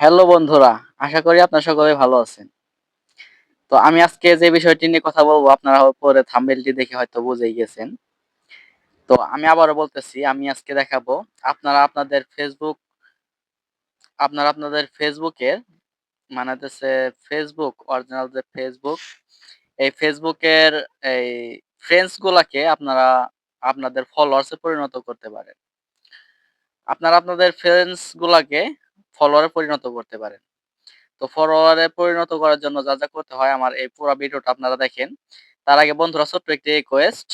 Hello বন্ধুরা, আশা করি আপনারা সকলে ভালো আছেন। তো আমি আজকে যে বিষয়টি নিয়ে কথা বলব, আপনারা পরে থাম্বনেলটি দেখে হয়তো বুঝেই গেছেন। তো আমি আবারও বলতেছি, আমি আজকে দেখাবো, আপনারা আপনাদের ফেসবুক আপনারা আপনাদের ফেসবুকের মানে হচ্ছে ফেসবুক অরিজিনাল যে ফেসবুক এই ফেসবুকের এই ফ্রেন্ডস গুলাকে আপনারা আপনাদের ফলোয়ার্সে পরিণত করতে পারেন। আপনারা আপনাদের ফ্রেন্ডস গুলাকে ফলোয়ারে পরিণত করতে পারেন। তো ফলোয়ারে পরিণত করার জন্য যা যা করতে হয় আমার এই পুরো ভিডিওটা আপনারা দেখেন। তার আগে বন্ধুরা, ছোট্ট একটি রিকোয়েস্ট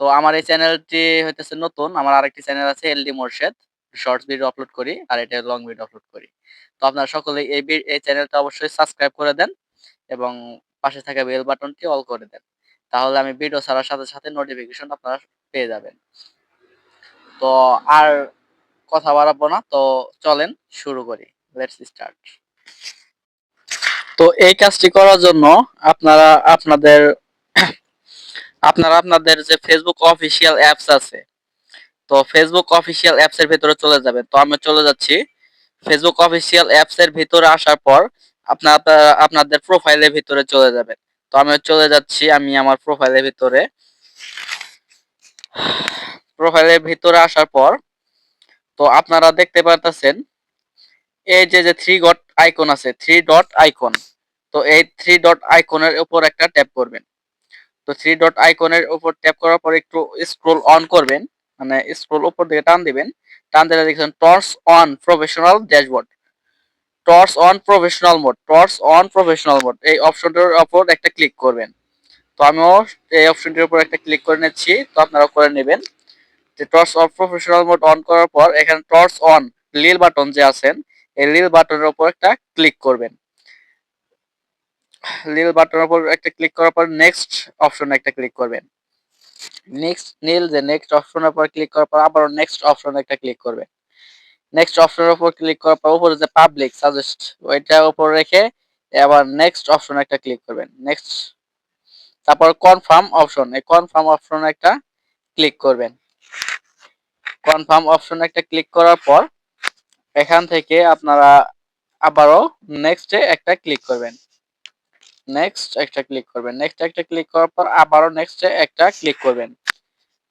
তো আমার এই চ্যানেলটি হইতেছে নতুন, আমার আরেকটি চ্যানেল আছে LD Morshed. Shorts video upload করি আর এটা লং ভিডিও আপলোড করি। তো আপনারা সকলে এই এই চ্যানেলটা অবশ্যই সাবস্ক্রাইব করে দেন এবং পাশে থাকা বেল বাটনটি অল করে দেন। তাহলে আমি ভিডিও ছাড়ার সাথে সাথে নোটিফিকেশন আপনারা পেয়ে যাবেন। তো আর কথা বাড়াবো না। তো চলেন শুরু করি। লেটস স্টার্ট তো এই কাজটি করার জন্য আপনারা আপনাদের আপনারা আপনাদের যে ফেসবুক অফিসিয়াল অ্যাপস আছে, তো ফেসবুক অফিসিয়াল অ্যাপস এর ভিতরে চলে যাবেন। তো আমি চলে যাচ্ছি। ফেসবুক অফিসিয়াল অ্যাপস এর ভিতরে আসার পর আপনার, আপনাদের প্রোফাইলের ভিতরে চলে যাবেন। তো আমি চলে যাচ্ছি আমি আমার প্রোফাইলের ভিতরে। প্রোফাইলের ভিতরে আসার পর তো আপনারা দেখতে পারতেছেন, এই যে যে থ্রি ডট আইকন আছে থ্রি ডট আইকন তো এই থ্রি ডট আইকনের উপর একটা ট্যাপ করবেন। তো থ্রি ডট আইকনের উপর ট্যাপ করার পর একটু স্ক্রোল অন করবেন মানে স্ক্রোল উপর দিকে টান দিবেন, টান দিলে দেখছেন torch on professional dashboard torch on professional mode torch on professional mode এই অপশনটার উপর একটা ক্লিক করবেন। তো আমিও এই অপশনটির উপর একটা ক্লিক করে নিচ্ছি, তো আপনারাও করে নেবেন। যে torch off professional mode on করার পর এখানে টর্চ অন লিল বাটন যে আছেন, এই লিল বাটনের উপর একটা ক্লিক করবেন। লিল বাটনের উপর একটা ক্লিক করার পর নেক্সট অপশনে একটা ক্লিক করবেন। নেক্সট নীল যে নেক্সট অপশনের উপর ক্লিক করার পর আবার নেক্সট অপশনে একটা ক্লিক করবেন। নেক্সট অপশনের উপর ক্লিক করার পর উপরে যে পাবলিক সাজেস্ট ওইটার উপর রেখে আবার নেক্সট অপশনে একটা ক্লিক করবেন। নেক্সট তারপর কনফার্ম অপশন এই কনফার্ম অপশনে একটা ক্লিক করবেন। কনফার্ম অপশন একটা ক্লিক করার পর, এখান থেকে আপনারা আবারও নেক্সটে একটা ক্লিক করবেন। নেক্সট একটা ক্লিক করবেন। নেক্সট একটা ক্লিক করার পর আবারও নেক্সটে একটা ক্লিক করবেন।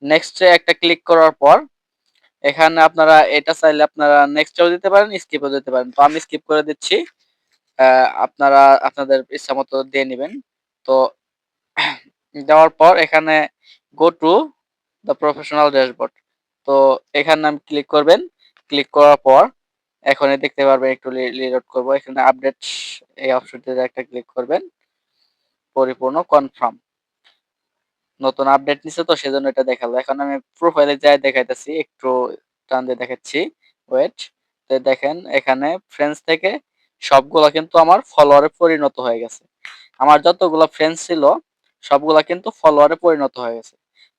নেক্সটে একটা ক্লিক করার পর, এখানে আপনারা এটা চাইলে আপনারা নেক্সটেও দিতে পারেন স্কিপও দিতে পারেন। তো আমি স্কিপ করে দিচ্ছি। আপনারা আপনাদের ইচ্ছা মতো দিয়ে নেবেন। তো দেওয়ার পর এখানে go to the professional dashboard তো এখানে আমি ক্লিক করবেন। ক্লিক করার পর এখনই দেখতে পারবেন একটু রিলোড করব। এখানে আপডেট এই অপশনটিতে একটা ক্লিক করবেন। পরিপূর্ণ কনফার্ম নতুন আপডেট নিছে তো সেজন্য এটা দেখাল। এখন আমি প্রোফাইলে যাই দেখাইতেছি, একটু টান দিয়ে দেখাচ্ছি। ওয়েট তো দেখেন এখানে ফ্রেন্ডস থেকে সবগুলা কিন্তু আমার ফলোয়ারে পরিণত হয়ে গেছে। আমার যতগুলো ফ্রেন্ডস ছিল, সবগুলা কিন্তু ফলোয়ারে পরিণত হয়ে গেছে।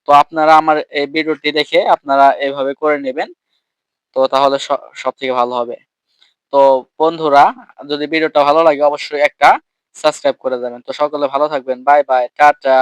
তো আপনারা আমার এই ভিডিওটি দেখে আপনারা এভাবে করে নেবেন। তো তাহলে সব থেকে ভালো হবে। তো বন্ধুরা, যদি ভিডিওটা ভালো লাগে অবশ্যই একটা সাবস্ক্রাইব করে দেবেন। তো সকলে ভালো থাকবেন। Bye bye, tata.